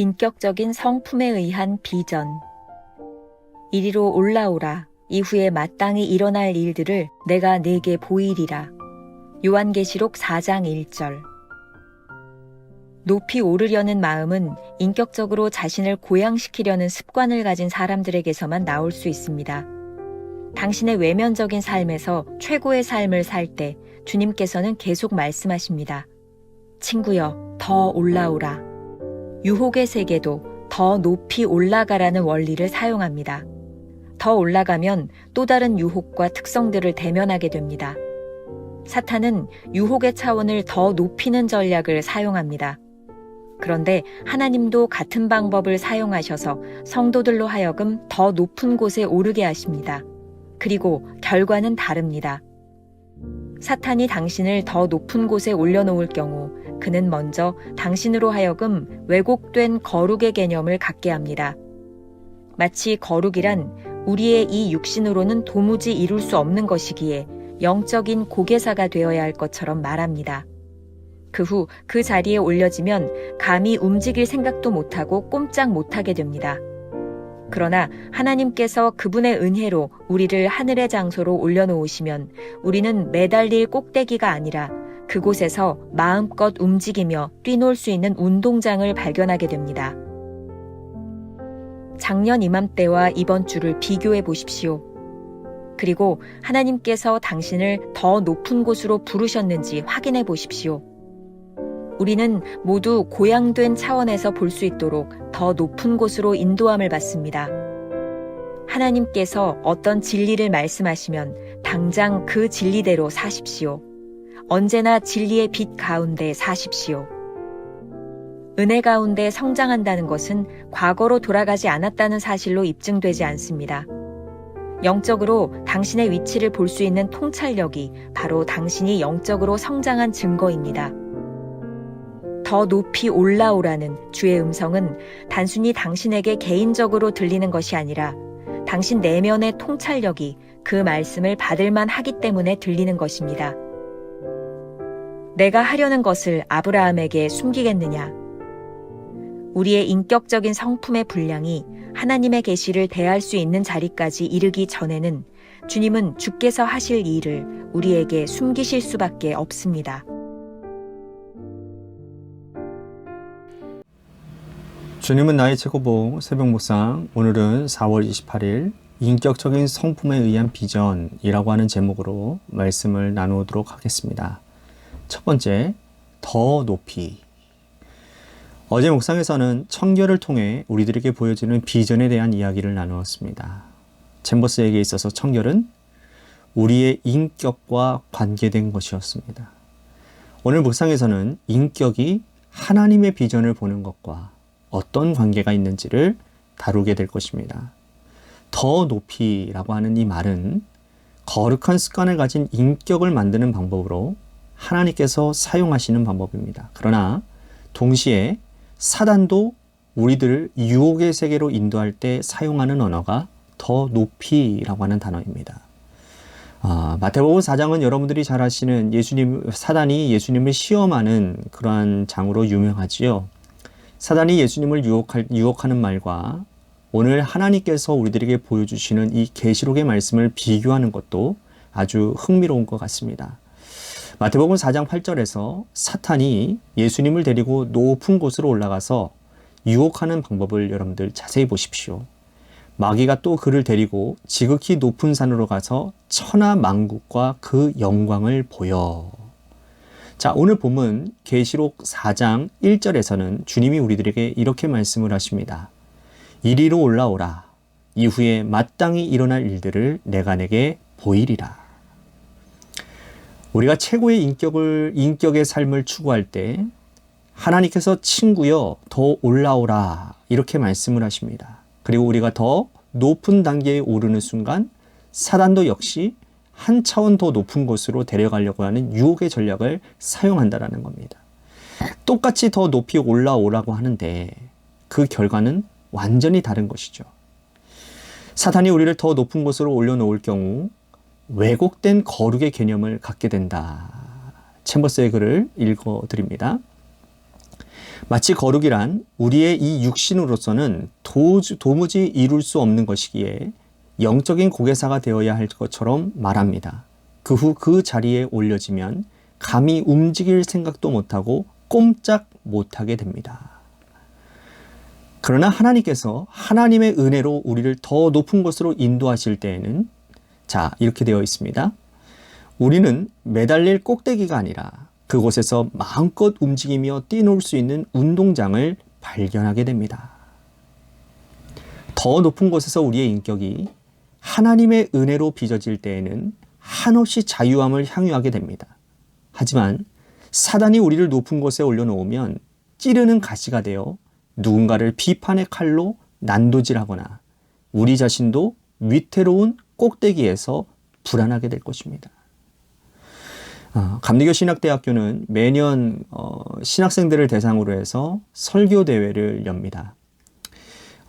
인격적인 성품에 의한 비전. 이리로 올라오라. 이후에 마땅히 일어날 일들을 내가 네게 보이리라. 요한계시록 4장 1절. 높이 오르려는 마음은 인격적으로 자신을 고양시키려는 습관을 가진 사람들에게서만 나올 수 있습니다. 당신의 외면적인 삶에서 최고의 삶을 살 때 주님께서는 계속 말씀하십니다. 친구여, 더 올라오라. 유혹의 세계도 더 높이 올라가라는 원리를 사용합니다. 더 올라가면 또 다른 유혹과 특성들을 대면하게 됩니다. 사탄은 유혹의 차원을 더 높이는 전략을 사용합니다. 그런데 하나님도 같은 방법을 사용하셔서 성도들로 하여금 더 높은 곳에 오르게 하십니다. 그리고 결과는 다릅니다. 사탄이 당신을 더 높은 곳에 올려놓을 경우 그는 먼저 당신으로 하여금 왜곡된 거룩의 개념을 갖게 합니다. 마치 거룩이란 우리의 이 육신으로는 도무지 이룰 수 없는 것이기에 영적인 고개사가 되어야 할 것처럼 말합니다. 그 후그 자리에 올려지면 감히 움직일 생각도 못하고 꼼짝 못하게 됩니다. 그러나 하나님께서 그분의 은혜로 우리를 하늘의 장소로 올려놓으시면 우리는 매달릴 꼭대기가 아니라 그곳에서 마음껏 움직이며 뛰놀 수 있는 운동장을 발견하게 됩니다. 작년 이맘때와 이번 주를 비교해 보십시오. 그리고 하나님께서 당신을 더 높은 곳으로 부르셨는지 확인해 보십시오. 우리는 모두 고양된 차원에서 볼 수 있도록 더 높은 곳으로 인도함을 받습니다. 하나님께서 어떤 진리를 말씀하시면 당장 그 진리대로 사십시오. 언제나 진리의 빛 가운데 사십시오. 은혜 가운데 성장한다는 것은 과거로 돌아가지 않았다는 사실로 입증되지 않습니다. 영적으로 당신의 위치를 볼 수 있는 통찰력이 바로 당신이 영적으로 성장한 증거입니다. 더 높이 올라오라는 주의 음성은 단순히 당신에게 개인적으로 들리는 것이 아니라 당신 내면의 통찰력이 그 말씀을 받을 만 하기 때문에 들리는 것입니다. 내가 하려는 것을 아브라함에게 숨기겠느냐? 우리의 인격적인 성품의 분량이 하나님의 계시를 대할 수 있는 자리까지 이르기 전에는 주님은 주께서 하실 일을 우리에게 숨기실 수밖에 없습니다. 주님은 나의 최고봉 새벽 묵상 오늘은 4월 28일 인격적인 성품에 의한 비전이라고 하는 제목으로 말씀을 나누도록 하겠습니다. 첫 번째, 더 높이. 어제 묵상에서는 청결을 통해 우리들에게 보여지는 비전에 대한 이야기를 나누었습니다. 챔버스에게 있어서 청결은 우리의 인격과 관계된 것이었습니다. 오늘 묵상에서는 인격이 하나님의 비전을 보는 것과 어떤 관계가 있는지를 다루게 될 것입니다. 더 높이라고 하는 이 말은 거룩한 습관을 가진 인격을 만드는 방법으로 하나님께서 사용하시는 방법입니다. 그러나 동시에 사단도 우리들을 유혹의 세계로 인도할 때 사용하는 언어가 더 높이라고 하는 단어입니다. 아, 마태복음 4장은 여러분들이 잘 아시는 예수님, 사단이 예수님을 시험하는 그러한 장으로 유명하지요. 사단이 예수님을 유혹할, 유혹하는 말과 오늘 하나님께서 우리들에게 보여주시는 이 계시록의 말씀을 비교하는 것도 아주 흥미로운 것 같습니다. 마태복음 4장 8절에서 사탄이 예수님을 데리고 높은 곳으로 올라가서 유혹하는 방법을 여러분들 자세히 보십시오. 마귀가 또 그를 데리고 지극히 높은 산으로 가서 천하 만국과 그 영광을 보여. 자, 오늘 본문 계시록 4장 1절에서는 주님이 우리들에게 이렇게 말씀을 하십니다. 이리로 올라오라. 이후에 마땅히 일어날 일들을 내가 내게 보이리라. 우리가 최고의 인격을 인격의 삶을 추구할 때 하나님께서 친구여 더 올라오라 이렇게 말씀을 하십니다. 그리고 우리가 더 높은 단계에 오르는 순간 사단도 역시 한 차원 더 높은 곳으로 데려가려고 하는 유혹의 전략을 사용한다라는 겁니다. 똑같이 더 높이 올라오라고 하는데 그 결과는 완전히 다른 것이죠. 사탄이 우리를 더 높은 곳으로 올려놓을 경우 왜곡된 거룩의 개념을 갖게 된다. 챔버스의 글을 읽어 드립니다. 마치 거룩이란 우리의 이 육신으로서는 도, 도무지 이룰 수 없는 것이기에 영적인 고개사가 되어야 할 것처럼 말합니다. 그후그 자리에 올려지면 감히 움직일 생각도 못하고 꼼짝 못하게 됩니다. 그러나 하나님께서 하나님의 은혜로 우리를 더 높은 곳으로 인도하실 때에는 자, 이렇게 되어 있습니다. 우리는 매달릴 꼭대기가 아니라 그곳에서 마음껏 움직이며 뛰놀 수 있는 운동장을 발견하게 됩니다. 더 높은 곳에서 우리의 인격이 하나님의 은혜로 빚어질 때에는 한없이 자유함을 향유하게 됩니다. 하지만 사단이 우리를 높은 곳에 올려놓으면 찌르는 가시가 되어 누군가를 비판의 칼로 난도질하거나 우리 자신도 위태로운 꼭대기에서 불안하게 될 것입니다. 어, 감리교 신학대학교는 매년 어, 신학생들을 대상으로 해서 설교 대회를 엽니다.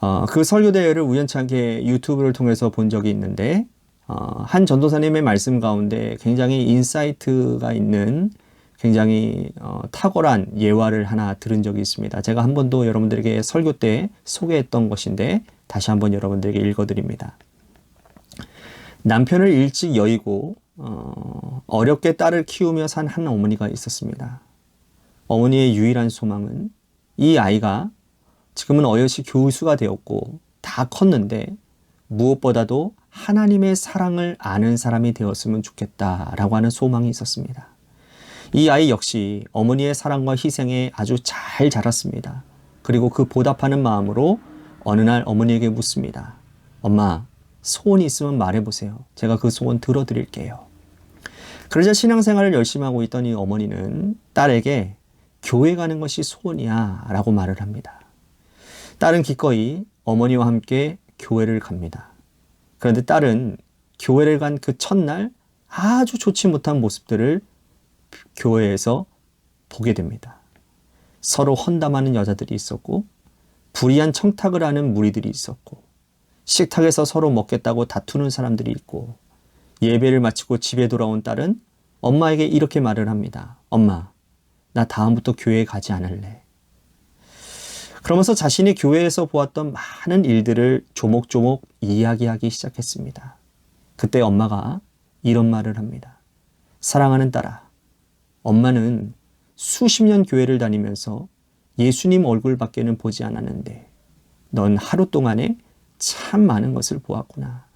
어, 그 설교 대회를 우연찮게 유튜브를 통해서 본 적이 있는데 어, 한 전도사님의 말씀 가운데 굉장히 인사이트가 있는 굉장히 어, 탁월한 예화를 하나 들은 적이 있습니다. 제가 한 번도 여러분들에게 설교 때 소개했던 것인데 다시 한번 여러분들에게 읽어드립니다. 남편을 일찍 여의고 어, 어렵게 딸을 키우며 산 한 어머니가 있었습니다. 어머니의 유일한 소망은 이 아이가 지금은 어여시 교수가 되었고 다 컸는데 무엇보다도 하나님의 사랑을 아는 사람이 되었으면 좋겠다라고 하는 소망이 있었습니다. 이 아이 역시 어머니의 사랑과 희생에 아주 잘 자랐습니다. 그리고 그 보답하는 마음으로 어느 날 어머니에게 묻습니다. 엄마, 소원이 있으면 말해보세요. 제가 그 소원 들어드릴게요. 그러자 신앙생활을 열심히 하고 있던 이 어머니는 딸에게 교회 가는 것이 소원이야 라고 말을 합니다. 딸은 기꺼이 어머니와 함께 교회를 갑니다. 그런데 딸은 교회를 간 그 첫날 아주 좋지 못한 모습들을 교회에서 보게 됩니다. 서로 헌담하는 여자들이 있었고, 불의한 청탁을 하는 무리들이 있었고, 식탁에서 서로 먹겠다고 다투는 사람들이 있고, 예배를 마치고 집에 돌아온 딸은 엄마에게 이렇게 말을 합니다. 엄마, 나 다음부터 교회에 가지 않을래. 그러면서 자신이 교회에서 보았던 많은 일들을 조목조목 이야기하기 시작했습니다. 그때 엄마가 이런 말을 합니다. 사랑하는 딸아, 엄마는 수십 년 교회를 다니면서 예수님 얼굴밖에는 보지 않았는데 넌 하루 동안에 참 많은 것을 보았구나.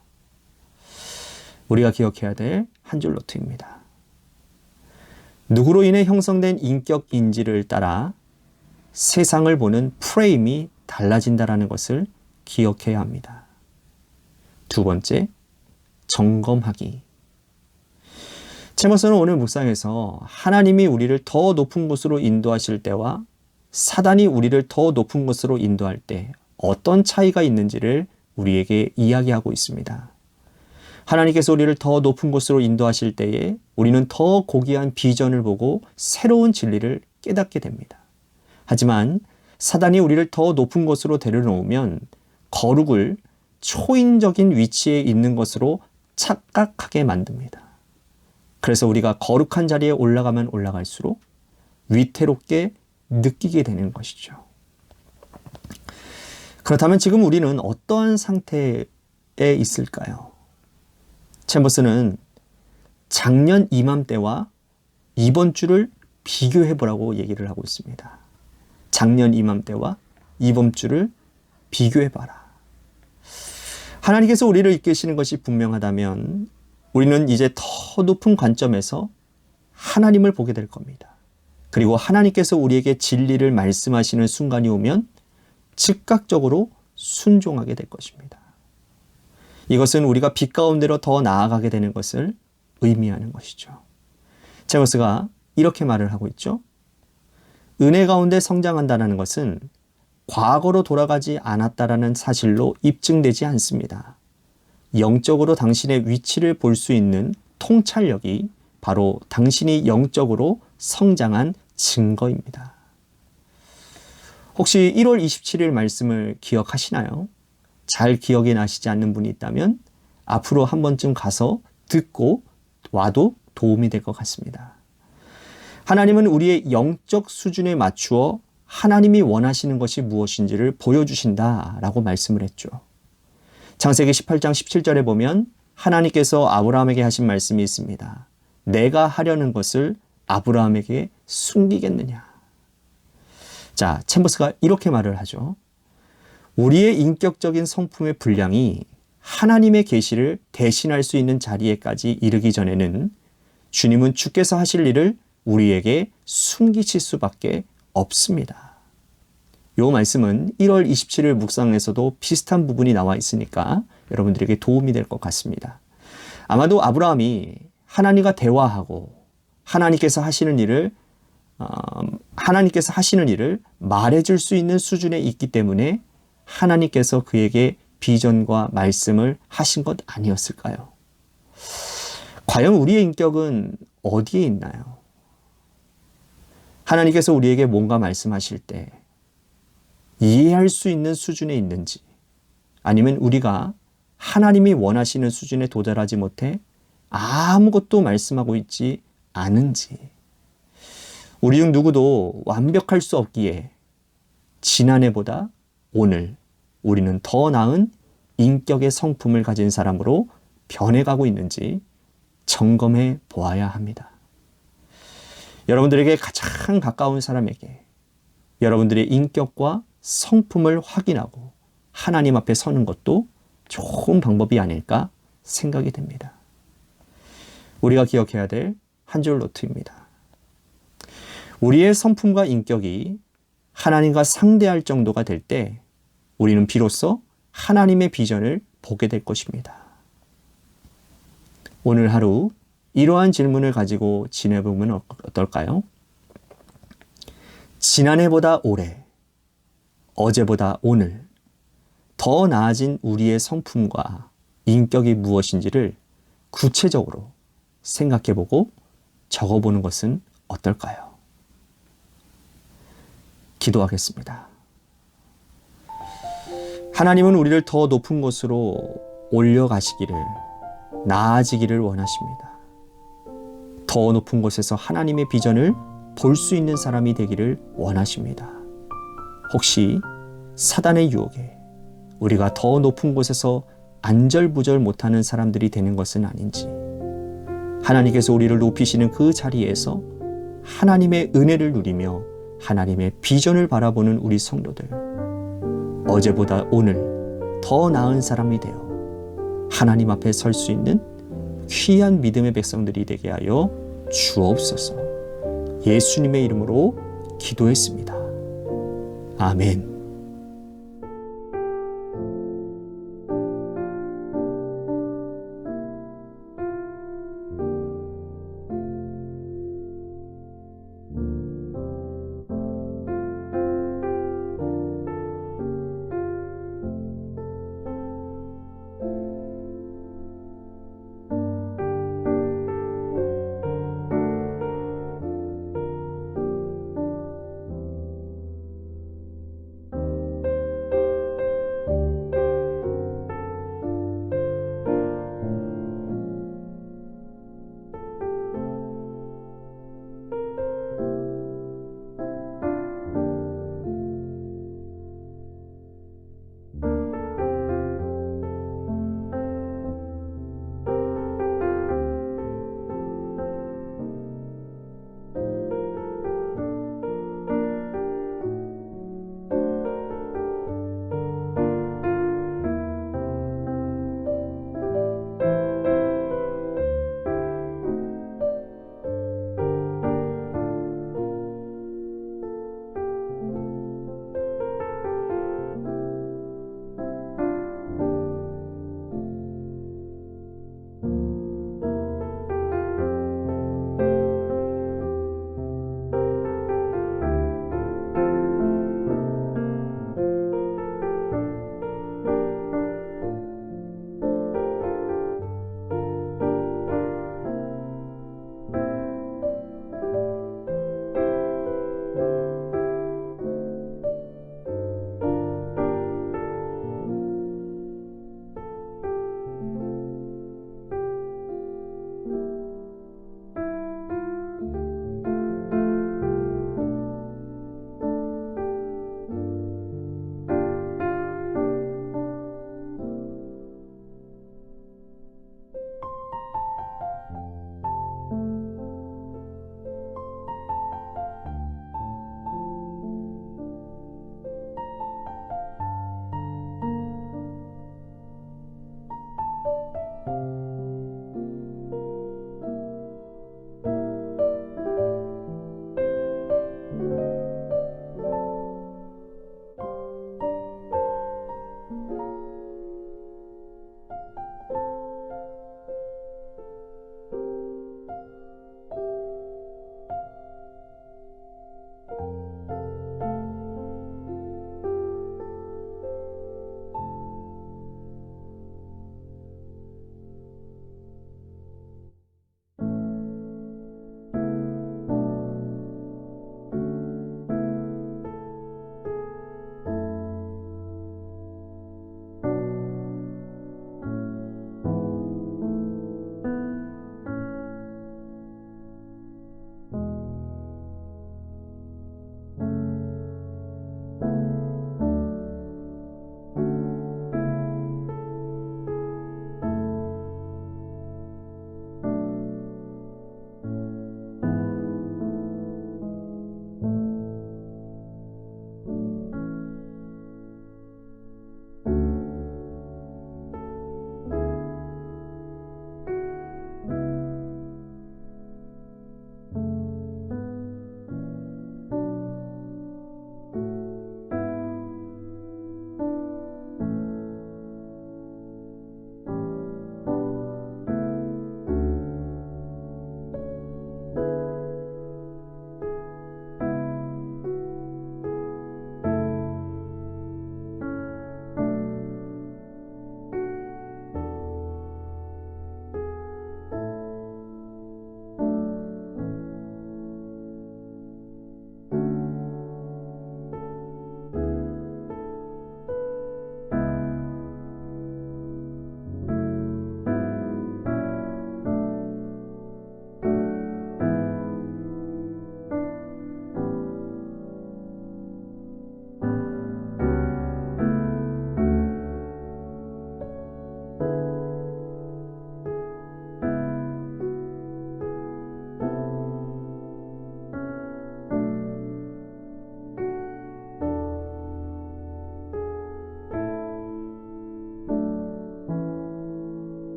우리가 기억해야 될 한 줄 노트입니다. 누구로 인해 형성된 인격 인지를 따라 세상을 보는 프레임이 달라진다라는 것을 기억해야 합니다. 두 번째, 점검하기. 제머스는 오늘 묵상에서 하나님이 우리를 더 높은 곳으로 인도하실 때와 사단이 우리를 더 높은 곳으로 인도할 때 어떤 차이가 있는지를 우리에게 이야기하고 있습니다. 하나님께서 우리를 더 높은 곳으로 인도하실 때에 우리는 더 고귀한 비전을 보고 새로운 진리를 깨닫게 됩니다. 하지만 사단이 우리를 더 높은 곳으로 데려놓으면 거룩을 초인적인 위치에 있는 것으로 착각하게 만듭니다. 그래서 우리가 거룩한 자리에 올라가면 올라갈수록 위태롭게 느끼게 되는 것이죠. 그렇다면 지금 우리는 어떠한 상태에 있을까요? 챔버스는 작년 이맘때와 이번 주를 비교해 보라고 얘기를 하고 있습니다. 작년 이맘때와 이번 주를 비교해 봐라. 하나님께서 우리를 이끄시는 것이 분명하다면 우리는 이제 더 높은 관점에서 하나님을 보게 될 겁니다. 그리고 하나님께서 우리에게 진리를 말씀하시는 순간이 오면 즉각적으로 순종하게 될 것입니다. 이것은 우리가 빛 가운데로 더 나아가게 되는 것을 의미하는 것이죠. 제머스가 이렇게 말을 하고 있죠. 은혜 가운데 성장한다는 것은 과거로 돌아가지 않았다라는 사실로 입증되지 않습니다. 영적으로 당신의 위치를 볼 수 있는 통찰력이 바로 당신이 영적으로 성장한 증거입니다. 혹시 1월 27일 말씀을 기억하시나요? 잘 기억이 나시지 않는 분이 있다면 앞으로 한 번쯤 가서 듣고 와도 도움이 될 것 같습니다. 하나님은 우리의 영적 수준에 맞추어 하나님이 원하시는 것이 무엇인지를 보여주신다라고 말씀을 했죠. 창세기 18장 17절에 보면 하나님께서 아브라함에게 하신 말씀이 있습니다. 내가 하려는 것을 아브라함에게 숨기겠느냐. 자, 챔버스가 이렇게 말을 하죠. 우리의 인격적인 성품의 분량이 하나님의 계시를 대신할 수 있는 자리에까지 이르기 전에는 주님은 주께서 하실 일을 우리에게 숨기실 수밖에 없습니다. 요 말씀은 1월 27일 묵상에서도 비슷한 부분이 나와 있으니까 여러분들에게 도움이 될 것 같습니다. 아마도 아브라함이 하나님과 대화하고 하나님께서 하시는 일을 어, 하나님께서 하시는 일을 말해줄 수 있는 수준에 있기 때문에 하나님께서 그에게 비전과 말씀을 하신 것 아니었을까요? 과연 우리의 인격은 어디에 있나요? 하나님께서 우리에게 뭔가 말씀하실 때 이해할 수 있는 수준에 있는지 아니면 우리가 하나님이 원하시는 수준에 도달하지 못해 아무것도 말씀하고 있지 않은지 우리 중 누구도 완벽할 수 없기에 지난해보다 오늘 우리는 더 나은 인격의 성품을 가진 사람으로 변해가고 있는지 점검해 보아야 합니다. 여러분들에게 가장 가까운 사람에게 여러분들의 인격과 성품을 확인하고 하나님 앞에 서는 것도 좋은 방법이 아닐까 생각이 됩니다. 우리가 기억해야 될 한 줄 노트입니다. 우리의 성품과 인격이 하나님과 상대할 정도가 될 때 우리는 비로소 하나님의 비전을 보게 될 것입니다. 오늘 하루 이러한 질문을 가지고 지내보면 어떨까요? 지난해보다 올해, 어제보다 오늘, 더 나아진 우리의 성품과 인격이 무엇인지를 구체적으로 생각해보고 적어보는 것은 어떨까요? 기도하겠습니다. 하나님은 우리를 더 높은 곳으로 올려가시기를, 나아지기를 원하십니다. 더 높은 곳에서 하나님의 비전을 볼 수 있는 사람이 되기를 원하십니다. 혹시 사단의 유혹에 우리가 더 높은 곳에서 안절부절 못하는 사람들이 되는 것은 아닌지, 하나님께서 우리를 높이시는 그 자리에서 하나님의 은혜를 누리며 하나님의 비전을 바라보는 우리 성도들, 어제보다 오늘 더 나은 사람이 되어 하나님 앞에 설 수 있는 귀한 믿음의 백성들이 되게 하여 주옵소서. 예수님의 이름으로 기도했습니다. 아멘.